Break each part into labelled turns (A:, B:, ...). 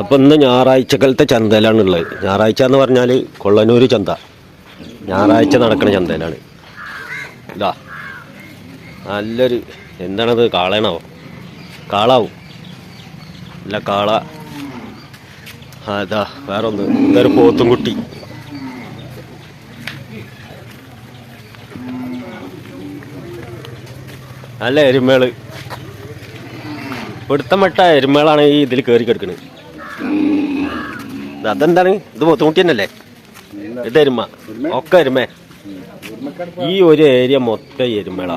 A: അപ്പം ഇന്ന് ഞായറാഴ്ചക്കാലത്തെ ചന്തയിലാണുള്ളത്. ഞായറാഴ്ച എന്ന് പറഞ്ഞാൽ കൊള്ളനൂർ ചന്ത. ഞായറാഴ്ച നടക്കുന്ന ചന്തയിലാണ്. ഇതാ. നല്ലൊരു എന്താണത്? കാളയാണാവോ കാളാവും. അല്ല കാള. അതാ വേറെ ഒന്ന് ഇതൊരു പോത്തും കുട്ടി നല്ല എരുമേൾ. പിടുത്തം മട്ട എരുമേളാണ് ഈ ഇതിൽ കയറി കിടക്കുന്നത് അതെന്താണ്? ഇത് പോത്തുകുട്ടി തന്നെയല്ലേ ഇത് എരുമ. ഒക്കെ എരുമേ. ഈ ഒരു ഏരിയ മൊത്തം എരുമളാ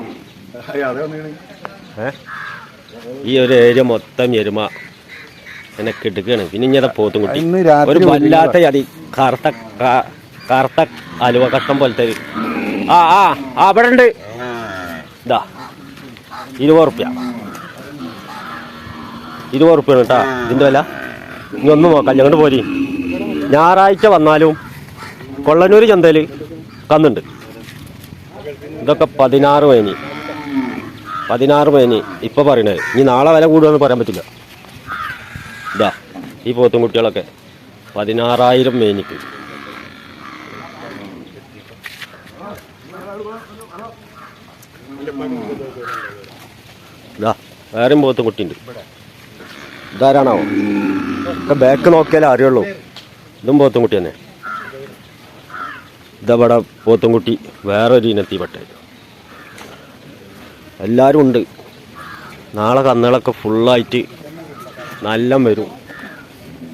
A: ഈ ഒരു ഏരിയ മൊത്തം എരുമ. എന്നെ കിടക്കാണ്. പിന്നെ ഇങ്ങനെ പോത്തും കുട്ടി. ഒരു വല്ലാത്ത ചതി. കറുത്ത കറുത്ത അലുവ കട്ടം പോലത്തെ ആ ആ ആ അവിടെ ഉണ്ട്. ഇതാ. ഇരുപത് റുപ്യ. ഇരുപത് റുപ്യ കേട്ടാ. ഇതിന്റെ വില? ഇനി ഒന്നും നോക്കാം. ഞങ്ങോട്ട് പോരി. ഞായറാഴ്ച വന്നാലും കൊള്ളനൂർ ചന്തയിൽ കന്നുണ്ട്. ഇതൊക്കെ പതിനാറ് മേനി പതിനാറ് മേനി ഇപ്പോൾ പറയണത്. ഇനി നാളെ വില കൂടുമെന്ന് പറയാൻ പറ്റില്ല. ഇതാ ഈ പോത്തും കുട്ടികളൊക്കെ പതിനാറായിരം മേനിക്ക് വേറെയും പോത്തും കുട്ടിയുണ്ട്. ഇതാരാണാവോ? ഒക്കെ ബാക്ക് നോക്കിയാലേ അറിയുള്ളൂ. ഇതും പോത്തൻകുട്ടി തന്നെ. ഇതവിടെ പോത്തും കുട്ടി വേറൊരു ഇനത്തിൽപ്പെട്ട എല്ലാവരും ഉണ്ട്. നാളെ കന്നുകളൊക്കെ ഫുള്ളായിട്ട് നല്ല വരും.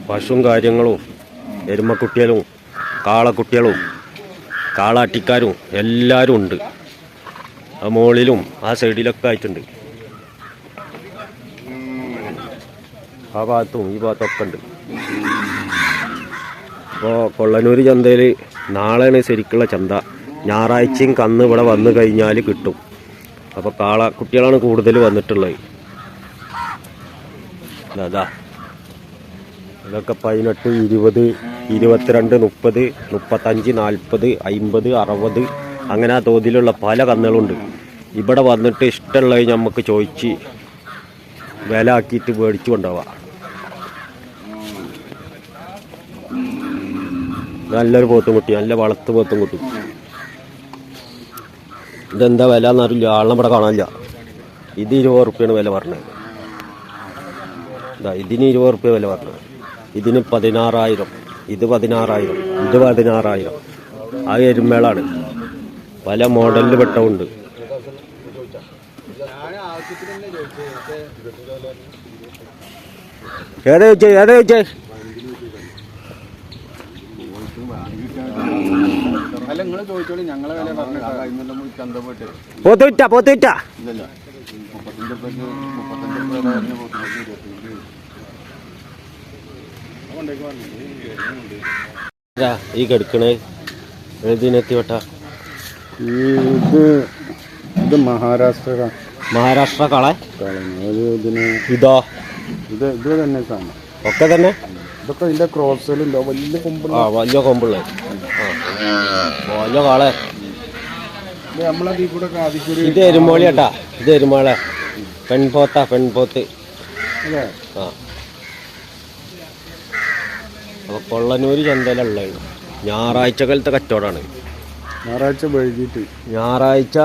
A: പശുവും കാര്യങ്ങളും എരുമക്കുട്ടികളും കാളക്കുട്ടികളും കാളാട്ടിക്കാരും എല്ലാവരും ഉണ്ട്. ആ മുകളിലും ആ സൈഡിലൊക്കെ ആയിട്ടുണ്ട്. ആ ഭാഗത്തും ഈ ഭാഗത്തൊക്കെ ഉണ്ട്. അപ്പോൾ കൊള്ളനൂർ ചന്തയിൽ നാളെയാണ് ശരിക്കുള്ള ചന്ത. ഞായറാഴ്ചയും കന്ന് ഇവിടെ വന്നു കഴിഞ്ഞാൽ കിട്ടും. അപ്പോൾ കാള കുട്ടികളാണ് കൂടുതൽ വന്നിട്ടുള്ളത്. അതാ ഇതാ ഇതൊക്കെ പതിനെട്ട് ഇരുപത് ഇരുപത്തിരണ്ട് മുപ്പത് മുപ്പത്തഞ്ച് നാൽപ്പത് അമ്പത് അറുപത് അങ്ങനെ ആ തോതിലുള്ള പല കന്നുകളുണ്ട്. ഇവിടെ വന്നിട്ട് ഇഷ്ടമുള്ളത് നമുക്ക് ചോദിച്ച് വില ആക്കിയിട്ട് മേടിച്ചു കൊണ്ടുപോവാം. നല്ലൊരു പോത്തും കുട്ടി നല്ല വളർത്ത് പോത്തും കുട്ടി. ഇതെന്താ വില എന്നറിയില്ല ആളിനെ ഇവിടെ കാണാനില്ല. ഇത് ഇരുപത് റുപ്യാണ് വില പറഞ്ഞത്. ഇതാ ഇതിന് ഇരുപത് റുപ്യ വില പറഞ്ഞത്. ഇതിന് പതിനാറായിരം ഇത് പതിനാറായിരം ഇത് പതിനാറായിരം. ആ എരുമേളാണ്. പല മോഡലിൽ പെട്ടവുണ്ട്. ഏതാ ചോദിച്ചേ ഏതാ ചോദിച്ചേ
B: അല്ല നിങ്ങൾ ചോദിച്ചോളി ഞങ്ങളെ വില പറഞ്ഞിട്ട്
A: പോത്ത് വിറ്റ പോത്ത് വിറ്റ
B: ഇല്ലല്ല മുപ്പത്തഞ്ച് റുപ്യക്ക് മുപ്പത്തഞ്ച് റുപ്യ പറഞ്ഞ പോത്തിന്
A: പോത്തുവിറ്റ ഈ കെടുക്കണേ. ഏതിനെത്തി വട്ട
B: ഇത് ഇത് മഹാരാഷ്ട്ര
A: മഹാരാഷ്ട്ര കളെ. ഇതോ.
B: ഇത് ഇത് തന്നെ സാധനം.
A: ഒക്കെ തന്നെ?
B: ഇതൊക്കെ ഇതിന്റെ ക്രോസ് വലിയ കൊമ്പുള്ള
A: വലിയ കൊമ്പുള്ള. കാളെ
B: ഇത്
A: എരുമോളി കേട്ടാ ഇത് എരുമോളെ. പെൺപോത്താ പെൺപോത്ത്. ആ. അപ്പൊ കൊള്ളനൂര് ചന്തയിലുള്ളത്. ഞായറാഴ്ചകാലത്തെ കച്ചവടമാണ്
B: ഞായറാഴ്ച വൈകിട്ട്.
A: ഞായറാഴ്ച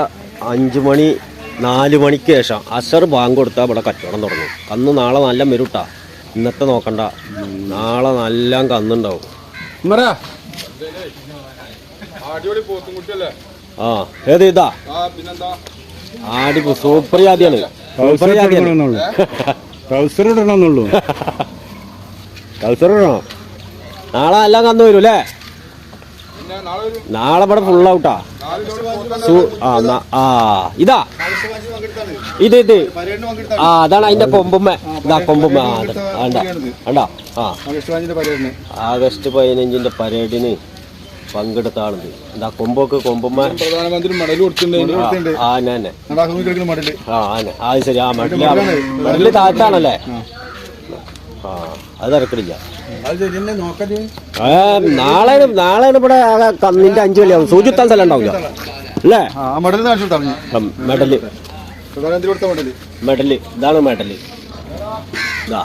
A: അഞ്ച് മണി നാല് മണിക്ക് ശേഷം അസർ ബാങ്ക് കൊടുത്താൽ ഇവിടെ കച്ചവടം തുടങ്ങും. അന്ന് നാളെ നല്ല മെരുട്ടാ. ഇന്നത്തെ നോക്കണ്ട. നാളെ നല്ല കന്നുണ്ടാവും.
B: അടിപൊളി
A: ആ ഏത് ഇതാ?
B: ആ പിന്നെന്താ?
A: ആടി സൂപ്പർ ജാതിയാണ്. സൂപ്പർ ജാതിയാണ്.
B: ട്രൗസർ ഇടണമെന്നുള്ളൂ.
A: കൗസർ ഇടണം? നാളെ എല്ലാം കന്നു വരും അല്ലേ?
B: നാളെ
A: നാളെ ഇവിടെ ഫുൾ ഔട്ടാ ആ. ഇതാ. ഇത് ഇത്. ആ അതാണ് അതിന്റെ കൊമ്പുമ്മ. ഇതാ കൊമ്പുമ്മ. ആ വേണ്ട ആ. ആഗസ്റ്റ് പതിനഞ്ചിന്റെ പരേഡിന്. പങ്കെടുത്ത എന്താ കൊമ്പൊക്കെ കൊമ്പന്മാർ
B: പ്രധാനമന്ത്രി കൊടുത്തിട്ടുണ്ട്
A: ആ തന്നെ അത് ശരി. ആ മടൽ മടൽ താത്താണല്ലേ ആ. അത് തിരക്കിടില്ല ഏ നാളെ നാളെ ഇവിടെ നിന്റെ കന്നിന്റെ അഞ്ചു വലിയാവും സൂചിത്താൻ സ്ഥലം ഉണ്ടാവില്ല. അല്ലേ?
B: Medal
A: medal. ഇതാണ് മെഡൽ. ഇതാ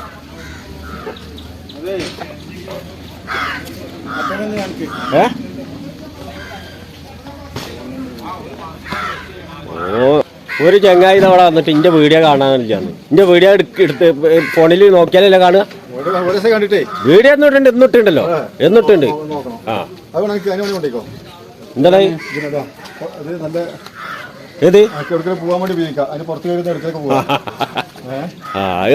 A: ഏ? ഒരു ചങ്ങായി അവിടെ വന്നിട്ട് ഇന്റെ വീഡിയോ കാണാനില്ലാന്ന് ഇന്റെ വീഡിയോ എടുത്ത് ഫോണിൽ നോക്കിയാലല്ലേ കാണുക? വീഡിയോ എന്നിട്ടുണ്ട് എന്നിട്ടുണ്ടല്ലോ എന്നിട്ടുണ്ട്. ആ ഏത്?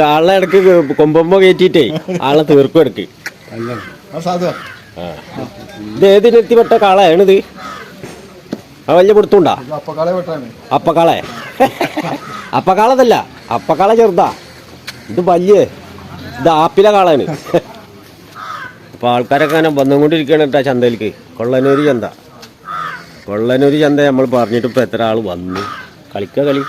A: ആളെ ഇടയ്ക്ക് കൊമ്പമ്പോ കയറ്റിട്ടേ ആളെ തീർക്കും ഇടയ്ക്ക്. ഇത് ഏതിനെത്തിപ്പെട്ട കാളയാണിത് ആ വലിയ പിടുത്തുണ്ടാ?
B: അപ്പക്കാളെ
A: അപ്പക്കാളതല്ല അപ്പക്കാളെ ചെറുതാ. ഇത് വലിയ ഇത് ആപ്പിലെ കാളാണ്. അപ്പൊ ആൾക്കാരൊക്കെ അങ്ങനെ വന്നുകൊണ്ടിരിക്കുകയാണ് കേട്ടോ ചന്തയിലേക്ക്. കൊള്ളനൂര് ചന്ത. കൊള്ളനൂര് ചന്ത നമ്മൾ പറഞ്ഞിട്ട് ഇപ്പൊ എത്ര ആൾ വന്നു. കളിക്ക കളി.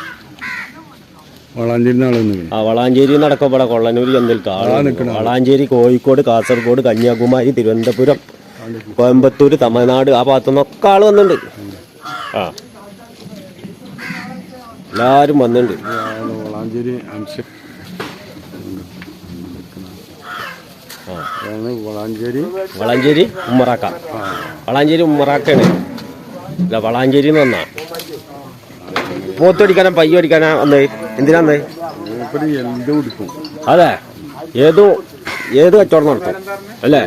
C: വളാഞ്ചേരി ആളൊന്നും
A: ആ വളാഞ്ചേരി നടക്കും ഇവിടെ കൊള്ളനൂര് ചന്തയിലേക്ക് വളാഞ്ചേരി കോഴിക്കോട് കാസർഗോഡ് കന്യാകുമാരി തിരുവനന്തപുരം കോയമ്പത്തൂർ തമിഴ്നാട് ആ ഭാഗത്തുനിന്നൊക്കെ ആൾ വന്നിട്ടുണ്ട്. ആ. എല്ലാരും വന്നിട്ടുണ്ട്.
C: വളാഞ്ചേരി
A: ഉമ്മറാക്ക. വളാഞ്ചേരി ഉമ്മറാക്കാണ്. അല്ല വളാഞ്ചേരി എന്ന് വന്നാ. പോത്തടിക്കാനാ പയ്യ അടിക്കാനാ വന്നേ?
C: എന്തിനാന്ന്
A: അതെ. ഏതോ ഏത് കച്ചവടം നടത്തും? അല്ലേ?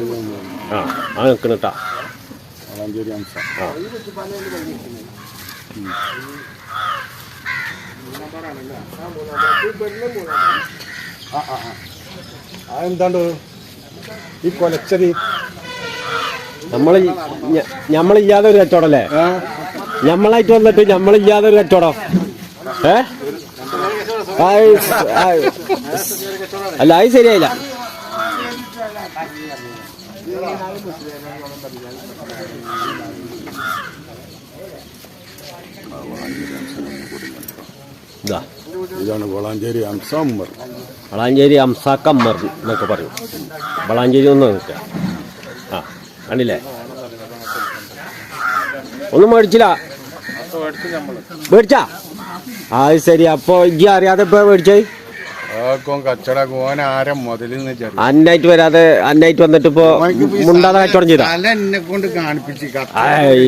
A: ആ ആ നിൽക്കണട്ടാ
C: വളാഞ്ചേരി അംശം
A: ആ
B: എന്താണ്ട് ഈ കൊലച്ചതി
A: നമ്മൾ നമ്മളില്ലാതെ ഒരു കച്ചവടല്ലേ? ഞമ്മളായിട്ട് വന്നിട്ട് നമ്മളില്ലാതെ ഒരു കച്ചവടം. ഏ? ആ, ആ, അല്ല അത് ശരിയായില്ല.
C: ഇതാണ് വളാഞ്ചേരി അംസാമ്മർ
A: വളാഞ്ചേരി അംസാക്കമ്മർ എന്നൊക്കെ പറയും. വളാഞ്ചേരി ഒന്ന് നിൽക്കുക ആ കണ്ടില്ലേ? ഒന്നും മേടിച്ചില്ല. മേടിച്ചാ? അത് ശരി. അപ്പോൾ ഇജ്ജി അറിയാതെ ഇപ്പൊ മേടിച്ചേ അന്നായിട്ട് വരാതെ അന്നായിട്ട് വന്നിട്ട് ഇപ്പൊ മുണ്ടാതെ കച്ചവടം ചെയ്താ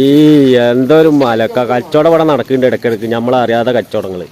A: ഈ എന്തോ ഒരു മലക്ക കച്ചവടം ഇവിടെ നടക്കുന്നുണ്ട് ഇടയ്ക്കിടയ്ക്ക്. നമ്മളറിയാതെ കച്ചവടങ്ങൾ.